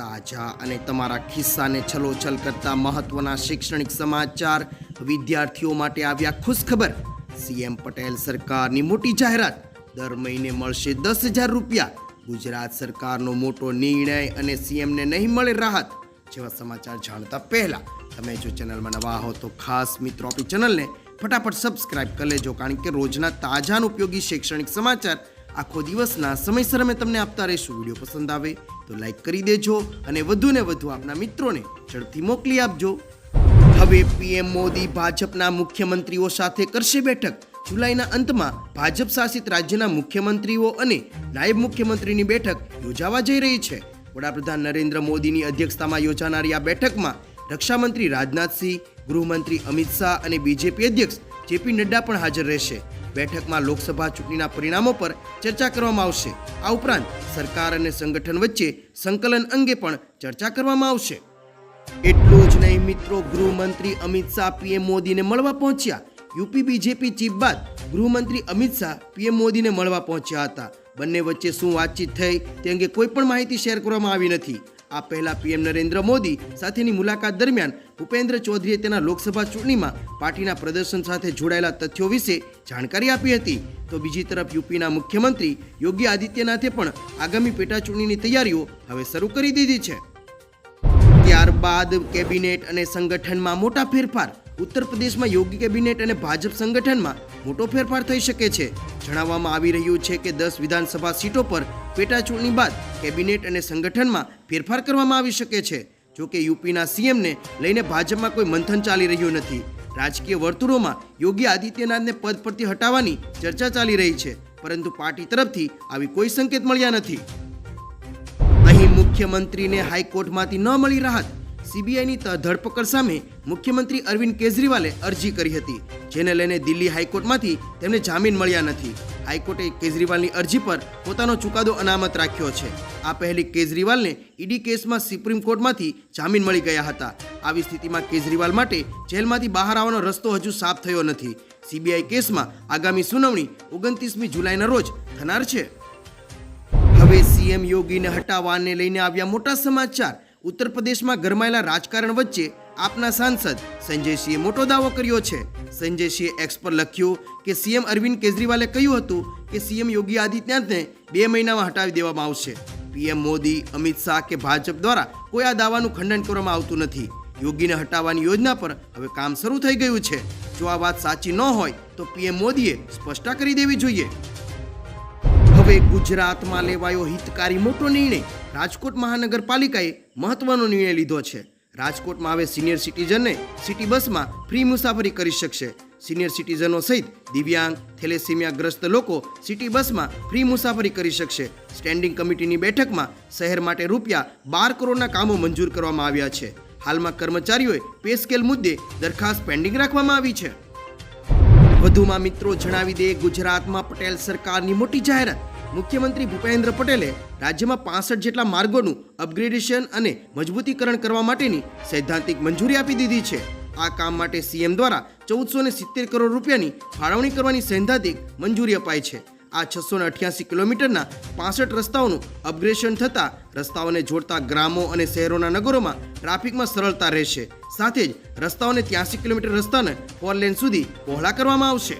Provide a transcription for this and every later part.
તાજા અને તમારા ખિસ્સાને છલોછલ કરતા મહત્વના શૈક્ષણિક સમાચાર વિદ્યાર્થીઓ માટે આવ્યા ખુશખબર. સીએમ પટેલ સરકારની મોટી જાહેરાત. દર મહિને મળશે દસ હજાર રૂપિયા. ગુજરાત સરકારનો મોટો નિર્ણય અને સીએમને નહીં મળે રાહત. જેવા સમાચાર જાણતા પહેલા તમે જો ચેનલમાં નવા હો તો ખાસ મિત્રો આપણી ચેનલને ફટાફટ સબસ્ક્રાઇબ કરી લેજો, કારણ કે રોજના તાજા ઉપયોગી શૈક્ષણિક સમાચાર આખો દિવસના સમયસર અમે તમને આપતા રહીશું. વીડિયો પસંદ આવે તો લાઈક કરી દેજો અને વધુ ને વધુ આપના મિત્રોને ઝડપથી મોકલી આપજો. હવે પીએમ મોદી ભાજપના મુખ્યમંત્રીઓ સાથે કરશે બેઠક. જુલાઈના અંતમાં ભાજપ શાસિત રાજ્યના મુખ્યમંત્રીઓ અને નાયબ મુખ્યમંત્રીની બેઠક યોજાવા જઈ રહી છે. વડાપ્રધાન નરેન્દ્ર મોદીની અધ્યક્ષતામાં યોજાનારી આ બેઠકમાં રક્ષામંત્રી રાજનાથસિંહ, ગૃહમંત્રી અમિત શાહ અને બીજેપી અધ્યક્ષ જેપી નડ્ડા પણ હાજર રહેશે. બેઠકમાં લોકસભા ચૂંટણીના પરિણામો પર ચર્ચા કરવામાં આવશે. આ ઉપરાંત સરકાર અને સંગઠન વચ્ચે સંકલન અંગે પણ ચર્ચા કરવામાં આવશે. એટલું જ નહીં મિત્રો, ગૃહમંત્રી અમિત શાહ, પીએમ મોદીને મળવા પહોંચ્યા. યુપી બીજેપી ચીફ બાદ ગૃહમંત્રી અમિત શાહ, પીએમ મોદીને મળવા પહોંચ્યા હતા. બંને વચ્ચે શું વાતચીત થઈ તે અંગે કોઈ પણ માહિતી શેર કરવામાં આવી નથી. આ પહેલા પીએમ નરેન્દ્ર મોદી સાથેની મુલાકાત દરમિયાન ભૂપેન્દ્ર ચૌધરીએ તેના લોકસભા ચૂંટણીમાં પાર્ટીના પ્રદર્શન સાથે જોડાયેલા તથ્યો વિશે જાણકારી આપી હતી. તો બીજી તરફ યુપીના મુખ્યમંત્રી યોગી આદિત્યનાથે પણ આગામી પેટા ચૂંટણીની તૈયારીઓ હવે શરૂ કરી દીધી છે. ત્યારબાદ કેબિનેટ અને સંગઠનમાં મોટા ફેરફાર ઉત્તર પ્રદેશમાં યોગી કેબિનેટ અને ભાજપ સંગઠનમાં મોટો ફેરફાર થઈ શકે છે. જણાવવામાં આવી રહ્યું છે કે દસ વિધાનસભા સીટો પર પેટા ચૂંટણી બાદ કેબિનેટ અને સંગઠનમાં ફેરફાર કરવામાં આવી શકે છે. જો કે યુપીના સીએમને લઈને ભાજપમાં કોઈ મંથન ચાલી રહ્યું નથી. રાજકીય વર્તુળોમાં યોગી આદિત્યનાથને પદ પરથી હટાવવાની ચર્ચા ચાલી રહી છે, પરંતુ પાર્ટી તરફથી આવી કોઈ સંકેત મળ્યા નથી. અહીં મુખ્યમંત્રીને હાઈકોર્ટમાંથી ન મળી રાહત સીબીઆઈની ધરપકડ સામે મુખ્યમંત્રી અરવિંદ કેજરીવાલે અરજી કરી હતી, જેને લઈને દિલ્હી હાઈકોર્ટમાંથી તેમને જામીન મળ્યા નથી. હાઈકોર્ટે કેજરીવાલની અરજી પર પોતાનો ચુકાદો અનામત રાખ્યો છે. આ પહેલી કેજરીવાલને ઈડી કેસમાં સુપ્રીમ કોર્ટમાંથી જામીન મળી ગયા હતા. આવી સ્થિતિમાં કેજરીવાલ માટે જેલમાંથી બહાર આવવાનો રસ્તો હજુ સાફ થયો નથી. સીબીઆઈ કેસમાં આગામી સુનાવણી ઓગણત્રીસમી જુલાઈના રોજ થનાર છે. હવે સીએમ યોગીને હટાવવાને લઈને આવ્યા મોટા સમાચાર. ઉત્તર પ્રદેશમાં ગરમાયેલા રાજકારણ વચ્ચે આપના સાંસદ સંજયસિંહે મોટો દાવો કર્યો છે. સંજયસિંહે એક્સ પર લખ્યું કે સીએમ અરવિંદ કેજરીવાલે કહ્યું હતું કે સીએમ યોગી આદિત્યનાથને બે મહિનામાં હટાવી દેવામાં આવશે. પીએમ મોદી, અમિત શાહ કે ભાજપ દ્વારા કોઈ આ દાવાનું ખંડન કરવામાં આવતું નથી. યોગીને હટાવવાની યોજના પર હવે કામ શરૂ થઈ ગયું છે. જો આ વાત સાચી ન હોય તો પીએમ મોદીએ સ્પષ્ટતા કરી દેવી જોઈએ. હવે ગુજરાતમાં લેવાયો હિતકારી મોટો નિર્ણય. રાજકોટ મહાનગરપાલિકાએ મહત્વનો નિર્ણય લીધો છે. રાજકોટમાં હવે સિનિયર સિટીઝનને સિટી બસમાં ફ્રી મુસાફરી કરી શકશે. સિનિયર સિટીઝનો સહિત દિવ્યાંગ, થેલેસીમિયાગ્રસ્ત લોકો સિટી બસમાં ફ્રી મુસાફરી કરી શકશે. સ્ટેન્ડિંગ કમિટીની બેઠકમાં શહેર માટે રૂપિયા બાર કરોડના કામો મંજૂર કરવામાં આવ્યા છે. હાલમાં કર્મચારીઓએ પે સ્કેલ મુદ્દે દરખાસ્ત પેન્ડિંગ રાખવામાં આવી છે. વધુમાં મિત્રો જણાવી દે ગુજરાતમાં પટેલ સરકારની મોટી જાહેરાત. મુખ્યમંત્રી ભૂપેન્દ્ર પટેલે રાજ્યમાં પાસઠ જેટલા માર્ગોનું અપગ્રેડેશન અને મજબૂતીકરણ કરવા માટેની સૈદ્ધાંતિક મંજૂરી આપી દીધી છે. આ કામ માટે સીએમ દ્વારા ચૌદસો ને સિત્તેર કરોડ રૂપિયાની ફાળવણી કરવાની સૈદ્ધાંતિક મંજૂરી અપાઈ છે. આ છસો ને અઠ્યાસી કિલોમીટરના પાસઠ રસ્તાઓનું અપગ્રેડેશન થતાં રસ્તાઓને જોડતા ગ્રામો અને શહેરોના નગરોમાં ટ્રાફિકમાં સરળતા રહેશે. સાથે જ રસ્તાઓને ત્યાસી કિલોમીટર રસ્તાને ફોર લેન સુધી પહોળા કરવામાં આવશે.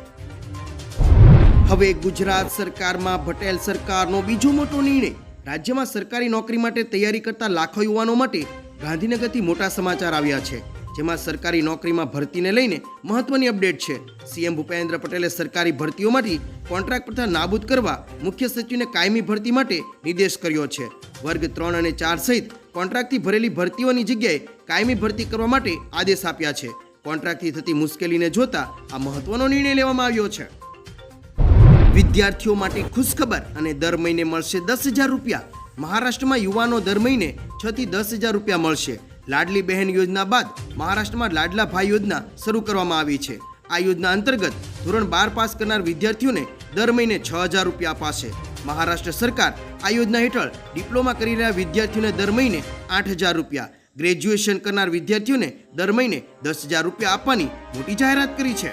હવે ગુજરાત સરકારમાં પટેલ સરકારનો બીજો મોટો નિર્ણય. રાજ્યમાં સરકારી નોકરી માટે તૈયારી કરતા લાખો યુવાનો માટે ગાંધીનગરથી મોટા સમાચાર આવ્યા છે. જેમાં સરકારી નોકરીમાં ભરતીને લઈને મહત્વની અપડેટ છે. સીએમ ભૂપેન્દ્ર પટેલે સરકારી ભરતીઓમાંથી કોન્ટ્રાક્ટ પ્રથા નાબૂદ કરવા મુખ્ય સચિવને કાયમી ભરતી માટે નિર્દેશ કર્યો છે. વર્ગ ત્રણ અને ચાર સહિત કોન્ટ્રાક્ટથી ભરેલી ભરતીઓની જગ્યાએ કાયમી ભરતી કરવા માટે આદેશ આપ્યા છે. કોન્ટ્રાક્ટથી થતી મુશ્કેલીને જોતા આ મહત્વનો નિર્ણય લેવામાં આવ્યો છે. વિદ્યાર્થીઓ માટે ખુશખબર અને દર મહિને મળશે દસ હજાર રૂપિયા. મહારાષ્ટ્રમાં યુવાનો દર મહિને છ થી દસ હજાર રૂપિયા મળશે. લાડલી બહેન યોજના બાદ મહારાષ્ટ્રમાં લાડલા ભાઈ યોજના શરૂ કરવામાં આવી છે. આ યોજના અંતર્ગત ધોરણ બાર પાસ કરનાર વિદ્યાર્થીઓને દર મહિને છ હજાર રૂપિયા અપાશે. મહારાષ્ટ્ર સરકાર આ યોજના હેઠળ ડિપ્લોમા કરી રહ્યા વિદ્યાર્થીઓને દર મહિને આઠ હજાર રૂપિયા. ગ્રેજ્યુએશન કરનાર વિદ્યાર્થીઓને દર મહિને દસ હજાર રૂપિયા આપવાની મોટી જાહેરાત કરી છે.